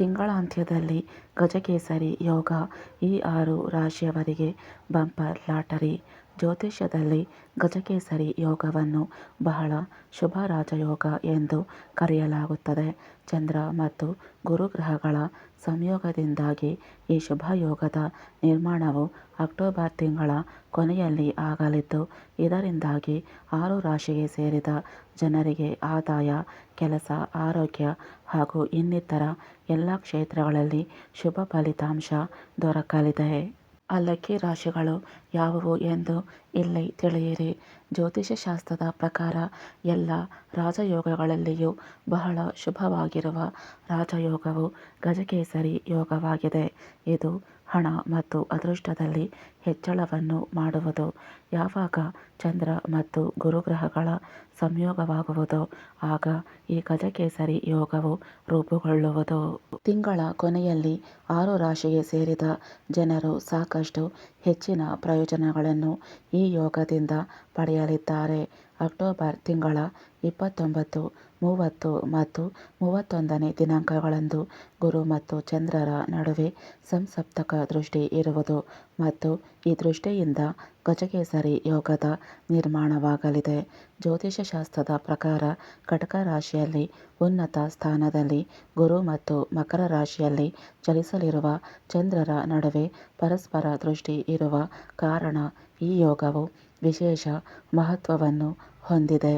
ತಿಂಗಳಾಂತ್ಯದಲ್ಲಿ ಗಜಕೇಸರಿ ಯೋಗ ಈ ಆರು ರಾಶಿಯವರಿಗೆ ಬಂಪರ್ ಲಾಟರಿ ಜ್ಯೋತಿಷ್ಯದಲ್ಲಿ ಗಜಕೇಸರಿ ಯೋಗವನ್ನು ಬಹಳ ಶುಭ ರಾಜಯೋಗ ಎಂದು ಕರೆಯಲಾಗುತ್ತದೆ. ಚಂದ್ರ ಮತ್ತು ಗುರುಗ್ರಹಗಳ ಸಂಯೋಗದಿಂದಾಗಿ ಈ ಶುಭ ಯೋಗದ ನಿರ್ಮಾಣವು ಅಕ್ಟೋಬರ್ ತಿಂಗಳ ಕೊನೆಯಲ್ಲಿ ಆಗಲಿದ್ದು, ಇದರಿಂದಾಗಿ ಆರು ರಾಶಿಗೆ ಸೇರಿದ ಜನರಿಗೆ ಆದಾಯ, ಕೆಲಸ, ಆರೋಗ್ಯ ಹಾಗೂ ಇನ್ನಿತರ ಎಲ್ಲ ಕ್ಷೇತ್ರಗಳಲ್ಲಿ ಶುಭ ಫಲಿತಾಂಶ ದೊರಕಲಿದೆ. ಲಕ್ಕಿ ರಾಶಿಗಳು ಯಾವುವು ಎಂದು ಇಲ್ಲಿ ತಿಳಿಯಿರಿ. ಜ್ಯೋತಿಷ್ಯ ಶಾಸ್ತ್ರದ ಪ್ರಕಾರ ಎಲ್ಲ ರಾಜಯೋಗಗಳಲ್ಲಿಯೂ ಬಹಳ ಶುಭವಾಗಿರುವ ರಾಜಯೋಗವು ಗಜಕೇಸರಿ ಯೋಗವಾಗಿದೆ. ಇದು ಹಣ ಮತ್ತು ಅದೃಷ್ಟದಲ್ಲಿ ಹೆಚ್ಚಳವನ್ನು ಮಾಡುವುದು. ಯಾವಾಗ ಚಂದ್ರ ಮತ್ತು ಗುರುಗ್ರಹಗಳ ಸಂಯೋಗವಾಗುವುದೋ, ಆಗ ಈ ಗಜಕೇಸರಿ ಯೋಗವು ರೂಪುಗೊಳ್ಳುವುದು. ತಿಂಗಳ ಕೊನೆಯಲ್ಲಿ ಆರು ರಾಶಿಗೆ ಸೇರಿದ ಜನರು ಸಾಕಷ್ಟು ಹೆಚ್ಚಿನ ಪ್ರಯೋಜನಗಳನ್ನು ಈ ಯೋಗದಿಂದ ಪಡೆಯಲಿದ್ದಾರೆ. ಅಕ್ಟೋಬರ್ ತಿಂಗಳ ಇಪ್ಪತ್ತೊಂಬತ್ತು ಮೂವತ್ತು ಮತ್ತು ಮೂವತ್ತೊಂದನೇ ದಿನಾಂಕಗಳಂದು ಗುರು ಮತ್ತು ಚಂದ್ರರ ನಡುವೆ ಸಂಸಪ್ತಕ ದೃಷ್ಟಿ ಇರುವುದು ಮತ್ತು ಈ ದೃಷ್ಟಿಯಿಂದ ಗಜಕೇಸರಿ ಯೋಗದ ನಿರ್ಮಾಣವಾಗಲಿದೆ. ಜ್ಯೋತಿಷ್ಯ ಶಾಸ್ತ್ರದ ಪ್ರಕಾರ ಕಟಕ ರಾಶಿಯಲ್ಲಿ ಉನ್ನತ ಸ್ಥಾನದಲ್ಲಿ ಗುರು ಮತ್ತು ಮಕರ ರಾಶಿಯಲ್ಲಿ ಚಲಿಸಲಿರುವ ಚಂದ್ರರ ನಡುವೆ ಪರಸ್ಪರ ದೃಷ್ಟಿ ಇರುವ ಕಾರಣ ಈ ಯೋಗವು ವಿಶೇಷ ಮಹತ್ವವನ್ನು ಹೊಂದಿದೆ.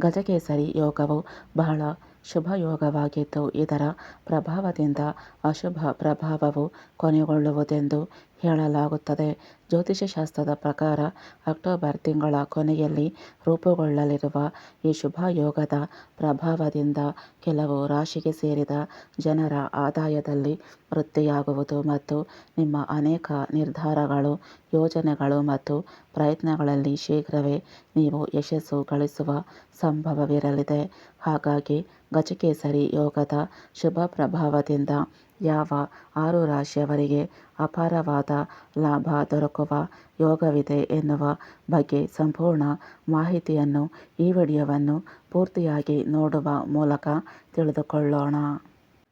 ಗಜಕೇಸರಿ ಯೋಗವು ಬಹಳ ಶುಭ ಯೋಗವಾಗಿದ್ದು ಇದರ ಪ್ರಭಾವದಿಂದ ಅಶುಭ ಪ್ರಭಾವವು ಕೊನೆಗೊಳ್ಳುವುದೆಂದು ಹೇಳಲಾಗುತ್ತದೆ. ಜ್ಯೋತಿಷ್ಯ ಶಾಸ್ತ್ರದ ಪ್ರಕಾರ ಅಕ್ಟೋಬರ್ ತಿಂಗಳ ಕೊನೆಯಲ್ಲಿ ರೂಪುಗೊಳ್ಳಲಿರುವ ಈ ಶುಭ ಯೋಗದ ಪ್ರಭಾವದಿಂದ ಕೆಲವು ರಾಶಿಗೆ ಸೇರಿದ ಜನರ ಆದಾಯದಲ್ಲಿ ವೃದ್ಧಿಯಾಗುವುದು ಮತ್ತು ನಿಮ್ಮ ಅನೇಕ ನಿರ್ಧಾರಗಳು, ಯೋಜನೆಗಳು ಮತ್ತು ಪ್ರಯತ್ನಗಳಲ್ಲಿ ಶೀಘ್ರವೇ ನೀವು ಯಶಸ್ಸು ಗಳಿಸುವ ಸಂಭವವಿರಲಿದೆ. ಹಾಗಾಗಿ ಗಜಕೇಸರಿ ಯೋಗದ ಶುಭ ಪ್ರಭಾವದಿಂದ ಯಾವ ಆರು ರಾಶಿಯವರಿಗೆ ಅಪಾರವಾದ ಲಾಭ ದೊರಕುವ ಯೋಗವಿದೆ ಎನ್ನುವ ಬಗ್ಗೆ ಸಂಪೂರ್ಣ ಮಾಹಿತಿಯನ್ನು ಈ ವಿಡಿಯೋವನ್ನು ಪೂರ್ತಿಯಾಗಿ ನೋಡುವ ಮೂಲಕ ತಿಳಿದುಕೊಳ್ಳೋಣ.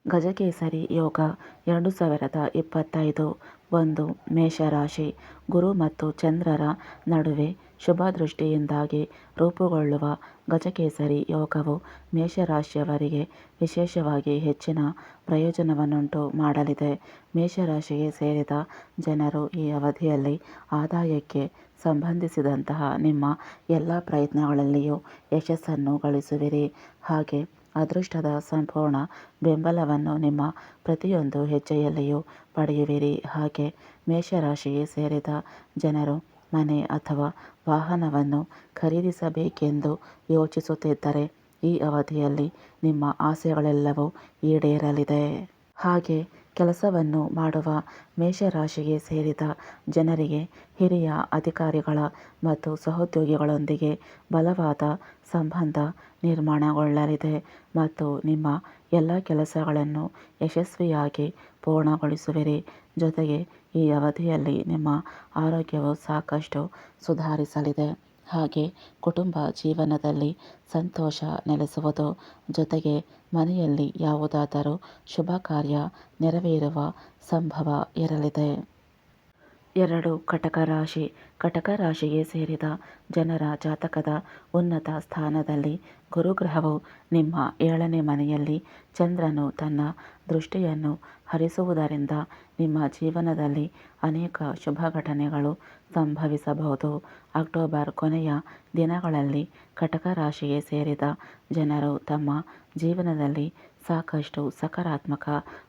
ಗಜಕೇಸರಿ ಯೋಗ ಎರಡು ಸಾವಿರದ ಇಪ್ಪತ್ತೈದು ಒಂದು ಮೇಷರಾಶಿ ಗುರು ಮತ್ತು ಚಂದ್ರರ ನಡುವೆ ಶುಭ ದೃಷ್ಟಿಯಿಂದಾಗಿ ರೂಪುಗೊಳ್ಳುವ ಗಜಕೇಸರಿ ಯೋಗವು ಮೇಷರಾಶಿಯವರಿಗೆ ವಿಶೇಷವಾಗಿ ಹೆಚ್ಚಿನ ಪ್ರಯೋಜನವನ್ನುಂಟು ಮಾಡಲಿದೆ. ಮೇಷರಾಶಿಗೆ ಸೇರಿದ ಜನರು ಈ ಅವಧಿಯಲ್ಲಿ ಆದಾಯಕ್ಕೆ ಸಂಬಂಧಿಸಿದಂತಹ ನಿಮ್ಮ ಎಲ್ಲ ಪ್ರಯತ್ನಗಳಲ್ಲಿಯೂ ಯಶಸ್ಸನ್ನು ಗಳಿಸುವಿರಿ. ಹಾಗೆ ಅದೃಷ್ಟದ ಸಂಪೂರ್ಣ ಬೆಂಬಲವನ್ನು ನಿಮ್ಮ ಪ್ರತಿಯೊಂದು ಹೆಜ್ಜೆಯಲ್ಲಿಯೂ ಪಡೆಯುವಿರಿ. ಹಾಗೆ ಮೇಷರಾಶಿಗೆ ಸೇರಿದ ಜನರು ಮನೆ ಅಥವಾ ವಾಹನವನ್ನು ಖರೀದಿಸಬೇಕೆಂದು ಯೋಚಿಸುತ್ತಿದ್ದರೆ ಈ ಅವಧಿಯಲ್ಲಿ ನಿಮ್ಮ ಆಸೆಗಳೆಲ್ಲವೂ ಈಡೇರಲಿದೆ. ಹಾಗೆ ಕೆಲಸವನ್ನು ಮಾಡುವ ಮೇಷರಾಶಿಗೆ ಸೇರಿದ ಜನರಿಗೆ ಹಿರಿಯ ಅಧಿಕಾರಿಗಳ ಮತ್ತು ಸಹೋದ್ಯೋಗಿಗಳೊಂದಿಗೆ ಬಲವಾದ ಸಂಬಂಧ ನಿರ್ಮಾಣಗೊಳ್ಳಲಿದೆ ಮತ್ತು ನಿಮ್ಮ ಎಲ್ಲ ಕೆಲಸಗಳನ್ನು ಯಶಸ್ವಿಯಾಗಿ ಪೂರ್ಣಗೊಳಿಸುವಿರಿ. ಜೊತೆಗೆ ಈ ಅವಧಿಯಲ್ಲಿ ನಿಮ್ಮ ಆರೋಗ್ಯವು ಸಾಕಷ್ಟು ಸುಧಾರಿಸಲಿದೆ. ಹಾಗೆ ಕುಟುಂಬ ಜೀವನದಲ್ಲಿ ಸಂತೋಷ ನೆಲೆಸುವುದು ಜೊತೆಗೆ ಮನೆಯಲ್ಲಿ ಯಾವುದಾದರೂ ಶುಭ ಕಾರ್ಯ ನೆರವೇರುವ ಸಂಭವ ಇರಲಿದೆ. ಎರಡು ಕಟಕ ರಾಶಿ. ಕಟಕ ರಾಶಿಗೆ ಸೇರಿದ ಜನರ ಜಾತಕದ ಉನ್ನತ ಸ್ಥಾನದಲ್ಲಿ ಗುರುಗ್ರಹವು ನಿಮ್ಮ ಏಳನೇ ಮನೆಯಲ್ಲಿ ಚಂದ್ರನು ತನ್ನ ದೃಷ್ಟಿಯನ್ನು ಹರಿಸುವುದರಿಂದ ನಿಮ್ಮ ಜೀವನದಲ್ಲಿ ಅನೇಕ ಶುಭ ಘಟನೆಗಳು ಸಂಭವಿಸಬಹುದು. ಅಕ್ಟೋಬರ್ ಕೊನೆಯ ದಿನಗಳಲ್ಲಿ ಕಟಕ ರಾಶಿಗೆ ಸೇರಿದ ಜನರು ತಮ್ಮ ಜೀವನದಲ್ಲಿ ಸಾಕಷ್ಟು ಸಕಾರಾತ್ಮಕ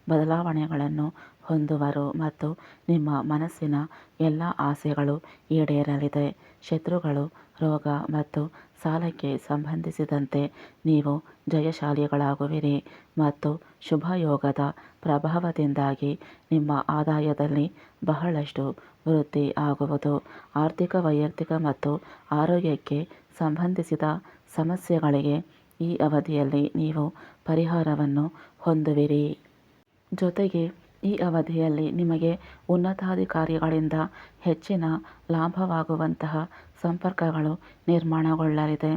ಬದಲಾವಣೆಗಳನ್ನು ಹೊಂದುವರು ಮತ್ತು ನಿಮ್ಮ ಮನಸ್ಸಿನ ಎಲ್ಲ ಆಸೆಗಳು ಈಡೇರಲಿದೆ. ಶತ್ರುಗಳು, ರೋಗ ಮತ್ತು ಸಾಲಕ್ಕೆ ಸಂಬಂಧಿಸಿದಂತೆ ನೀವು ಜಯಶಾಲಿಗಳಾಗುವಿರಿ ಮತ್ತು ಶುಭಯೋಗದ ಪ್ರಭಾವದಿಂದಾಗಿ ನಿಮ್ಮ ಆದಾಯದಲ್ಲಿ ಬಹಳಷ್ಟು ವೃದ್ಧಿ ಆಗುವುದು. ಆರ್ಥಿಕ, ವೈಯಕ್ತಿಕ ಮತ್ತು ಆರೋಗ್ಯಕ್ಕೆ ಸಂಬಂಧಿಸಿದ ಸಮಸ್ಯೆಗಳಿಗೆ ಈ ಅವಧಿಯಲ್ಲಿ ನೀವು ಪರಿಹಾರವನ್ನು ಹೊಂದುವಿರಿ. ಜೊತೆಗೆ ಈ ಅವಧಿಯಲ್ಲಿ ನಿಮಗೆ ಉನ್ನತಾಧಿಕಾರಿಗಳಿಂದ ಹೆಚ್ಚಿನ ಲಾಭವಾಗುವಂತಹ ಸಂಪರ್ಕಗಳು ನಿರ್ಮಾಣಗೊಳ್ಳಲಿದೆ.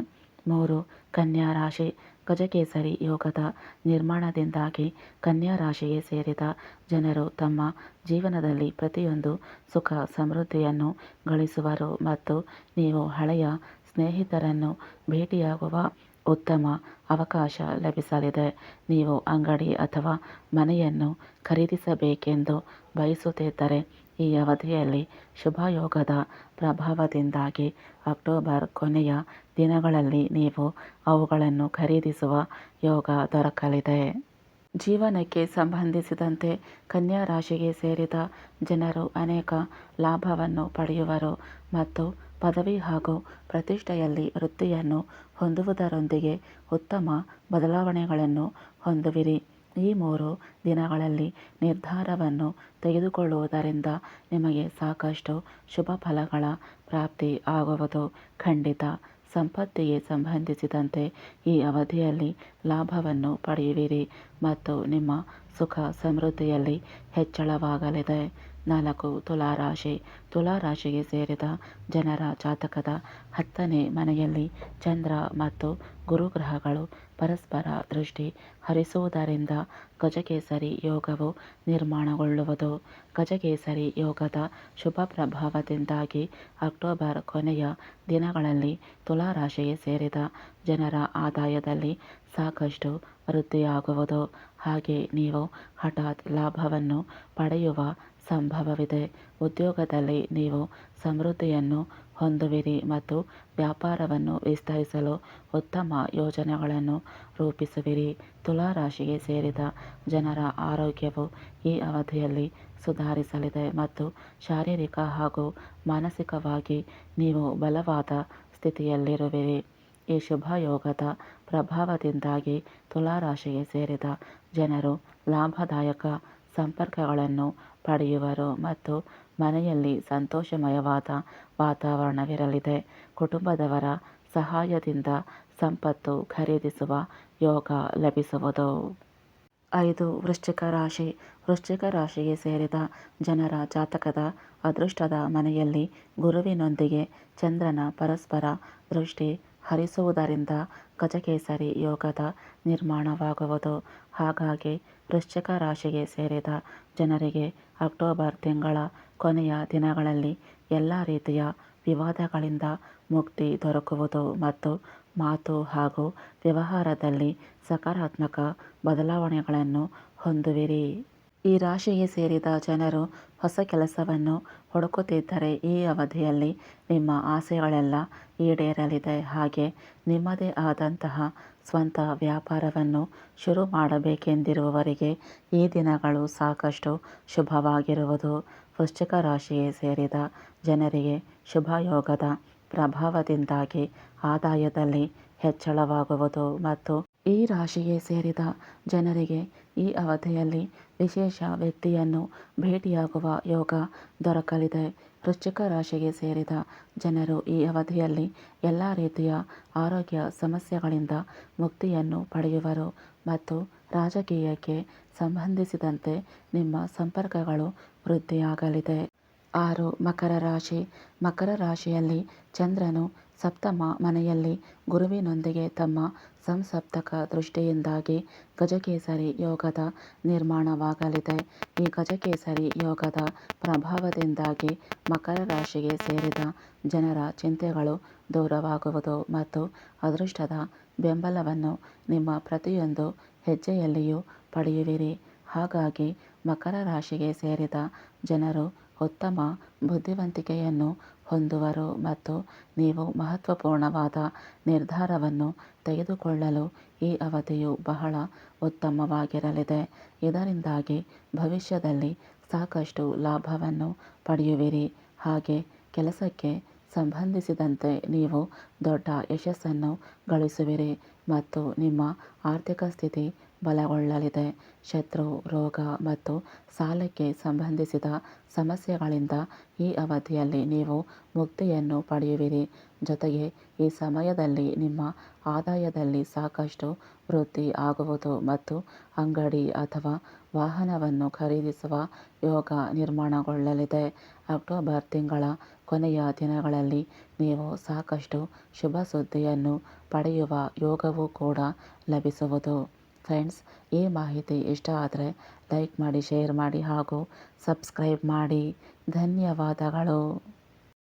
ಮೂರು, ಕನ್ಯಾ ರಾಶಿ, ಗಜಕೇಸರಿ ಯೋಗದ ನಿರ್ಮಾಣದಿಂದಾಗಿ ಕನ್ಯಾ ರಾಶಿಗೆ ಸೇರಿದ ಜನರು ತಮ್ಮ ಜೀವನದಲ್ಲಿ ಪ್ರತಿಯೊಂದು ಸುಖ ಸಮೃದ್ಧಿಯನ್ನು ಗಳಿಸುವರು ಮತ್ತು ನೀವು ಹಳೆಯ ಸ್ನೇಹಿತರನ್ನು ಭೇಟಿಯಾಗುವ ಉತ್ತಮ ಅವಕಾಶ ಲಭಿಸಲಿದೆ. ನೀವು ಅಂಗಡಿ ಅಥವಾ ಮನೆಯನ್ನು ಖರೀದಿಸಬೇಕೆಂದು ಬಯಸುತ್ತಿದ್ದರೆ, ಈ ಅವಧಿಯಲ್ಲಿ ಶುಭಯೋಗದ ಪ್ರಭಾವದಿಂದಾಗಿ ಅಕ್ಟೋಬರ್ ಕೊನೆಯ ದಿನಗಳಲ್ಲಿ ನೀವು ಅವುಗಳನ್ನು ಖರೀದಿಸುವ ಯೋಗ ದೊರಕಲಿದೆ. ಜೀವನಕ್ಕೆ ಸಂಬಂಧಿಸಿದಂತೆ ಕನ್ಯಾ ರಾಶಿಗೆ ಸೇರಿದ ಜನರು ಅನೇಕ ಲಾಭವನ್ನು ಪಡೆಯುವರು ಮತ್ತು ಪದವಿ ಹಾಗೂ ಪ್ರತಿಷ್ಠೆಯಲ್ಲಿ ವೃತ್ತಿಯನ್ನು ಹೊಂದುವುದರೊಂದಿಗೆ ಉತ್ತಮ ಬದಲಾವಣೆಗಳನ್ನು ಹೊಂದುವಿರಿ. ಈ ಮೂರು ದಿನಗಳಲ್ಲಿ ನಿರ್ಧಾರವನ್ನು ತೆಗೆದುಕೊಳ್ಳುವುದರಿಂದ ನಿಮಗೆ ಸಾಕಷ್ಟು ಶುಭ ಫಲಗಳ ಪ್ರಾಪ್ತಿ ಆಗುವುದು. ಖಂಡಿತ, ಸಂಪತ್ತಿಗೆ ಸಂಬಂಧಿಸಿದಂತೆ ಈ ಅವಧಿಯಲ್ಲಿ ಲಾಭವನ್ನು ಪಡೆಯುವಿರಿ ಮತ್ತು ನಿಮ್ಮ ಸುಖ ಸಮೃದ್ಧಿಯಲ್ಲಿ ಹೆಚ್ಚಳವಾಗಲಿದೆ. ನಾಲ್ಕು, ತುಲಾರಾಶಿ. ತುಲಾರಾಶಿಗೆ ಸೇರಿದ ಜನರ ಜಾತಕದ ಹತ್ತನೇ ಮನೆಯಲ್ಲಿ ಚಂದ್ರ ಮತ್ತು ಗುರುಗ್ರಹಗಳು ಪರಸ್ಪರ ದೃಷ್ಟಿ ಹರಿಸುವುದರಿಂದ ಗಜಕೇಸರಿ ಯೋಗವು ನಿರ್ಮಾಣಗೊಳ್ಳುವುದು. ಗಜಕೇಸರಿ ಯೋಗದ ಶುಭ ಪ್ರಭಾವದಿಂದಾಗಿ ಅಕ್ಟೋಬರ್ ಕೊನೆಯ ದಿನಗಳಲ್ಲಿ ತುಲಾರಾಶಿಗೆ ಸೇರಿದ ಜನರ ಆದಾಯದಲ್ಲಿ ಸಾಕಷ್ಟು ವೃದ್ಧಿಯಾಗುವುದು. ಹಾಗೆ ನೀವು ಹಠಾತ್ ಲಾಭವನ್ನು ಪಡೆಯುವ ಸಂಭವವಿದೆ. ಉದ್ಯೋಗದಲ್ಲಿ ನೀವು ಸಮೃದ್ಧಿಯನ್ನು ಹೊಂದುವಿರಿ ಮತ್ತು ವ್ಯಾಪಾರವನ್ನು ವಿಸ್ತರಿಸಲು ಉತ್ತಮ ಯೋಜನೆಗಳನ್ನು ರೂಪಿಸುವಿರಿ. ತುಲಾರಾಶಿಗೆ ಸೇರಿದ ಜನರ ಆರೋಗ್ಯವು ಈ ಅವಧಿಯಲ್ಲಿ ಸುಧಾರಿಸಲಿದೆ ಮತ್ತು ಶಾರೀರಿಕ ಹಾಗೂ ಮಾನಸಿಕವಾಗಿ ನೀವು ಬಲವಾದ ಸ್ಥಿತಿಯಲ್ಲಿರುವಿರಿ. ಈ ಶುಭಯೋಗದ ಪ್ರಭಾವದಿಂದಾಗಿ ತುಲಾರಾಶಿಗೆ ಸೇರಿದ ಜನರು ಲಾಭದಾಯಕ ಸಂಪರ್ಕಗಳನ್ನು ಪಡೆಯುವರು ಮತ್ತು ಮನೆಯಲ್ಲಿ ಸಂತೋಷಮಯವಾದ ವಾತಾವರಣವಿರಲಿದೆ. ಕುಟುಂಬದವರ ಸಹಾಯದಿಂದ ಸಂಪತ್ತು ಖರೀದಿಸುವ ಯೋಗ ಲಭಿಸುವುದು. ಐದು, ವೃಶ್ಚಿಕ ರಾಶಿ. ವೃಶ್ಚಿಕ ರಾಶಿಗೆ ಸೇರಿದ ಜನರ ಜಾತಕದ ಅದೃಷ್ಟದ ಮನೆಯಲ್ಲಿ ಗುರುವಿನೊಂದಿಗೆ ಚಂದ್ರನ ಪರಸ್ಪರ ದೃಷ್ಟಿ ಹರಿಸುವುದರಿಂದ ಗಜಕೇಸರಿ ಯೋಗದ ನಿರ್ಮಾಣವಾಗುವುದು. ಹಾಗಾಗಿ ವೃಶ್ಚಿಕ ರಾಶಿಗೆ ಸೇರಿದ ಜನರಿಗೆ ಅಕ್ಟೋಬರ್ ತಿಂಗಳ ಕೊನೆಯ ದಿನಗಳಲ್ಲಿ ಎಲ್ಲ ರೀತಿಯ ವಿವಾದಗಳಿಂದ ಮುಕ್ತಿ ದೊರಕುವುದು ಮತ್ತು ಮಾತು ಹಾಗೂ ವ್ಯವಹಾರದಲ್ಲಿ ಸಕಾರಾತ್ಮಕ ಬದಲಾವಣೆಗಳನ್ನು ಹೊಂದುವಿರಿ. ಈ ರಾಶಿಗೆ ಸೇರಿದ ಜನರು ಹೊಸ ಕೆಲಸವನ್ನು ಹುಡುಕುತ್ತಿದ್ದರೆ ಈ ಅವಧಿಯಲ್ಲಿ ನಿಮ್ಮ ಆಸೆಗಳೆಲ್ಲ ಈಡೇರಲಿದೆ. ಹಾಗೆ ನಿಮ್ಮದೇ ಆದಂತಹ ಸ್ವಂತ ವ್ಯಾಪಾರವನ್ನು ಶುರು ಮಾಡಬೇಕೆಂದಿರುವವರಿಗೆ ಈ ದಿನಗಳು ಸಾಕಷ್ಟು ಶುಭವಾಗಿರುವುದು. ವೃಶ್ಚಿಕ ರಾಶಿಗೆ ಸೇರಿದ ಜನರಿಗೆ ಶುಭಯೋಗದ ಪ್ರಭಾವದಿಂದಾಗಿ ಆದಾಯದಲ್ಲಿ ಹೆಚ್ಚಳವಾಗುವುದು ಮತ್ತು ಈ ರಾಶಿಗೆ ಸೇರಿದ ಜನರಿಗೆ ಈ ಅವಧಿಯಲ್ಲಿ ವಿಶೇಷ ವ್ಯಕ್ತಿಯನ್ನು ಭೇಟಿಯಾಗುವ ಯೋಗ ದೊರಕಲಿದೆ. ವೃಶ್ಚಿಕ ರಾಶಿಗೆ ಸೇರಿದ ಜನರು ಈ ಅವಧಿಯಲ್ಲಿ ಎಲ್ಲ ರೀತಿಯ ಆರೋಗ್ಯ ಸಮಸ್ಯೆಗಳಿಂದ ಮುಕ್ತಿಯನ್ನು ಪಡೆಯುವರು ಮತ್ತು ರಾಜಕೀಯಕ್ಕೆ ಸಂಬಂಧಿಸಿದಂತೆ ನಿಮ್ಮ ಸಂಪರ್ಕಗಳು ವೃದ್ಧಿಯಾಗಲಿದೆ. ಆರು ಮಕರ ರಾಶಿ. ಮಕರ ರಾಶಿಯಲ್ಲಿ ಚಂದ್ರನು ಸಪ್ತಮ ಮನೆಯಲ್ಲಿ ಗುರುವಿನೊಂದಿಗೆ ತಮ್ಮ ಸಂಸಪ್ತಕ ದೃಷ್ಟಿಯಿಂದಾಗಿ ಗಜಕೇಸರಿ ಯೋಗದ ನಿರ್ಮಾಣವಾಗಲಿದೆ. ಈ ಗಜಕೇಸರಿ ಯೋಗದ ಪ್ರಭಾವದಿಂದಾಗಿ ಮಕರ ರಾಶಿಗೆ ಸೇರಿದ ಜನರ ಚಿಂತೆಗಳು ದೂರವಾಗುವುದು ಮತ್ತು ಅದೃಷ್ಟದ ಬೆಂಬಲವನ್ನು ನಿಮ್ಮ ಪ್ರತಿಯೊಂದು ಹೆಜ್ಜೆಯಲ್ಲಿಯೂ ಪಡೆಯುವಿರಿ. ಹಾಗಾಗಿ ಮಕರ ರಾಶಿಗೆ ಸೇರಿದ ಜನರು ಉತ್ತಮ ಬುದ್ಧಿವಂತಿಕೆಯನ್ನು ಹೊಂದುವರು ಮತ್ತು ನೀವು ಮಹತ್ವಪೂರ್ಣವಾದ ನಿರ್ಧಾರವನ್ನು ತೆಗೆದುಕೊಳ್ಳಲು ಈ ಅವಧಿಯು ಬಹಳ ಉತ್ತಮವಾಗಿರಲಿದೆ. ಇದರಿಂದಾಗಿ ಭವಿಷ್ಯದಲ್ಲಿ ಸಾಕಷ್ಟು ಲಾಭವನ್ನು ಪಡೆಯುವಿರಿ. ಹಾಗೆ ಕೆಲಸಕ್ಕೆ ಸಂಬಂಧಿಸಿದಂತೆ ನೀವು ದೊಡ್ಡ ಯಶಸ್ಸನ್ನು ಗಳಿಸುವಿರಿ ಮತ್ತು ನಿಮ್ಮ ಆರ್ಥಿಕ ಸ್ಥಿತಿ ಬಲಗೊಳ್ಳಲಿದೆ. ಶತ್ರು, ರೋಗ ಮತ್ತು ಸಾಲಕ್ಕೆ ಸಂಬಂಧಿಸಿದ ಸಮಸ್ಯೆಗಳಿಂದ ಈ ಅವಧಿಯಲ್ಲಿ ನೀವು ಮುಕ್ತಿಯನ್ನು ಪಡೆಯುವಿರಿ. ಜೊತೆಗೆ ಈ ಸಮಯದಲ್ಲಿ ನಿಮ್ಮ ಆದಾಯದಲ್ಲಿ ಸಾಕಷ್ಟು ವೃದ್ಧಿ ಆಗುವುದು ಮತ್ತು ಅಂಗಡಿ ಅಥವಾ ವಾಹನವನ್ನು ಖರೀದಿಸುವ ಯೋಗ ನಿರ್ಮಾಣಗೊಳ್ಳಲಿದೆ. ಅಕ್ಟೋಬರ್ ತಿಂಗಳ ಕೊನೆಯ ದಿನಗಳಲ್ಲಿ ನೀವು ಸಾಕಷ್ಟು ಶುಭ ಸುದ್ದಿಯನ್ನು ಪಡೆಯುವ ಯೋಗವೂ ಕೂಡ ಲಭಿಸುವುದು. ಫ್ರೆಂಡ್ಸ್, ಈ ಮಾಹಿತಿ ಇಷ್ಟ ಆದರೆ ಲೈಕ್ ಮಾಡಿ, ಶೇರ್ ಮಾಡಿ ಹಾಗೂ ಸಬ್ಸ್ಕ್ರೈಬ್ ಮಾಡಿ. ಧನ್ಯವಾದಗಳು.